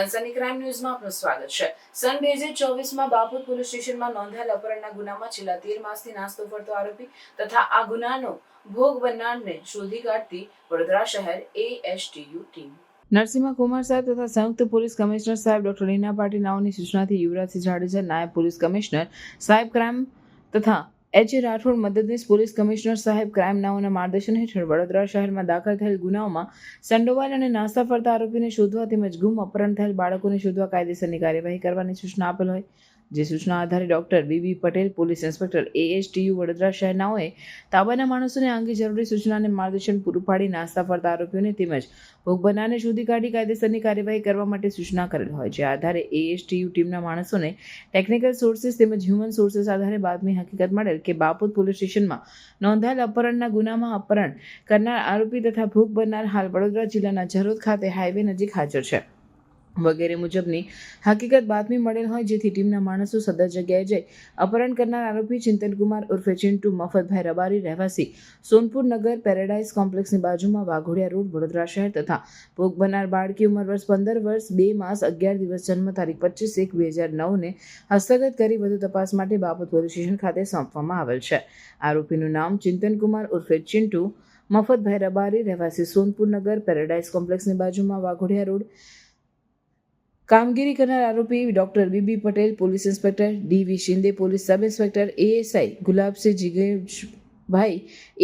સનસની crime ન્યૂઝમાં આપનું સ્વાગત છે. સન બે હજાર ચોવીસમાં બાપુર પોલીસ સ્ટેશનમાં નોંધાયેલ અપહરણના ગુનામાં છેલ્લા તેર માસથી નાસ્તો ફરતો આરોપી તથા આ ગુનાનો ભોગ બનનારને શોધી કાઢતી વડોદરા શહેર એએસટીયુ ટીમ નરસિંહ કુમાર સાહેબ તથા સંયુક્ત પોલીસ કમિશનર સાહેબ ડોક્ટર રીના પાટીલ, નાઓની સૂચનાથી યુવરાજસિંહ જાડેજા, નાયબ પોલીસ કમિશનર સાહેબ ક્રાઇમ તથા એચ. રાઠોડ મદદનીશ પોલીસ કમિશનર સાહેબ ક્રાઇમ નાઓના માર્ગદર્શન હેઠળ વડોદરા શહેરમાં દાખલ થયેલ ગુનાઓમાં સંડોવાયેલ અને નાસ્તા ફરતા આરોપીને શોધવા તેમજ ગુમ અપહરણ થયેલ બાળકોને શોધવા કાયદેસરની કાર્યવાહી કરવાની સૂચના આપેલ હોય. જે સૂચના આધારે doctor B B Patel, police inspector ASTU Vadodara શહેરનાઓએ તાબાના માણસોને અંગે જરૂરી સૂચના અને માર્ગદર્શન પૂરું પાડી નાસ્તા ફરતા આરોપીઓને તેમજ ભોગ બનારને શોધી કાઢી કાયદેસરની કાર્યવાહી કરવા માટે સૂચના કરેલ હોય જે આધારે એએસટીયુ ટીમના માણસોને ટેકનિકલ સોર્સિસ તેમજ હ્યુમન સોર્સિસ આધારે બાતમી હકીકત મળેલ કે બાપુત પોલીસ સ્ટેશનમાં નોંધાયેલ અપહરણના ગુનામાં અપહરણ કરનાર આરોપી તથા ભોગ બનનાર હાલ વડોદરા જિલ્લાના જરોદ ખાતે હાઈવે નજીક હાજર છે. વગેરે મુજબની હકીકત બાતમી મળેલ હોય જેથી ટીમના માણસો સદર જગ્યાએ જઈ અપહરણ કરનાર આરોપી ચિંતનકુમાર ઉર્ફે ચિંટુ મફતભાઈ રબારી રહેવાસી સોનપુર નગર પેરેડાઇઝ કોમ્પ્લેક્સની બાજુમાં વાઘોડિયા રોડ, વડોદરા શહેર તથા ભોગ બનનાર બાળકી ઉંમર વર્ષ પંદર વર્ષ બે માસ અગિયાર દિવસ જન્મ તારીખ પચીસ એક બે હજાર નવને હસ્તગત કરી વધુ તપાસ માટે બાબત પોલીસ સ્ટેશન ખાતે સોંપવામાં આવેલ છે. આરોપીનું નામ ચિંતનકુમાર ઉર્ફે ચિંટુ મફતભાઈ રબારી રહેવાસી સોનપુર નગર પેરેડાઇઝ કોમ્પ્લેક્સની બાજુમાં વાઘોડિયા રોડ કામગીરી કરનાર આરોપી doctor B B Patel, police inspector D V Shinde, police sub inspector ASI Gulabsinh જીગેશભાઈ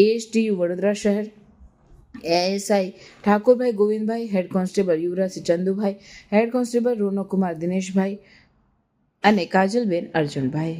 ASTU Vadodara શહેર ASI Thakorbhai Govindbhai, head constable Yuvrajsinh Chandubhai, head constable Ronkumar Dineshbhai અને કાજલબેન અર્જુનભાઈ